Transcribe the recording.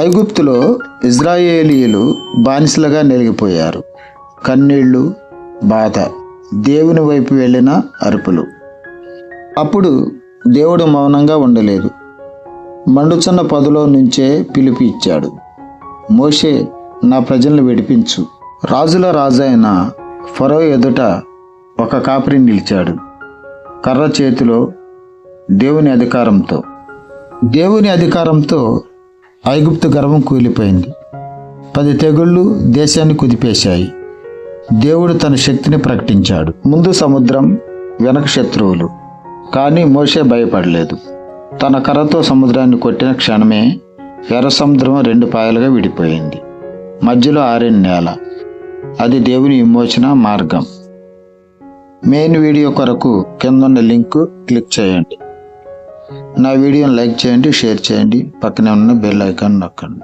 ఐగుప్తులో ఇజ్రాయేలీయులు బానిసలుగా నెలిగిపోయారు. కన్నీళ్ళు బాధ దేవుని వైపు వెళ్ళిన అరుపులు. అప్పుడు దేవుడు మౌనంగా ఉండలేదు. మండుచున్న పదులో నుంచే పిలుపు ఇచ్చాడు. మోషే నా ప్రజలను విడిపించు. రాజుల రాజైన ఫరో ఎదుట ఒక కాపరి నిలిచాడు. కర్ర చేతిలో దేవుని అధికారంతో. దేవుని అధికారంతో ఐగుప్తు గర్వం కూలిపోయింది. పది తెగుళ్ళు దేశాన్ని కుదిపేశాయి. దేవుడు తన శక్తిని ప్రకటించాడు. ముందు సముద్రం వెనక శత్రువులు. కానీ మోషే భయపడలేదు. తన కర్రతో సముద్రాన్ని కొట్టిన క్షణమే ఎర్ర సముద్రం రెండు పాయలుగా విడిపోయింది. మధ్యలో ఆరిన నేల. అది దేవుని విమోచన మార్గం. మెయిన్ వీడియో కొరకు కింద ఉన్న లింక్ క్లిక్ చేయండి. నా వీడియోని లైక్ చేయండి షేర్ చేయండి. పక్కనే ఉన్న బెల్ ఐకాన్ నొక్కండి.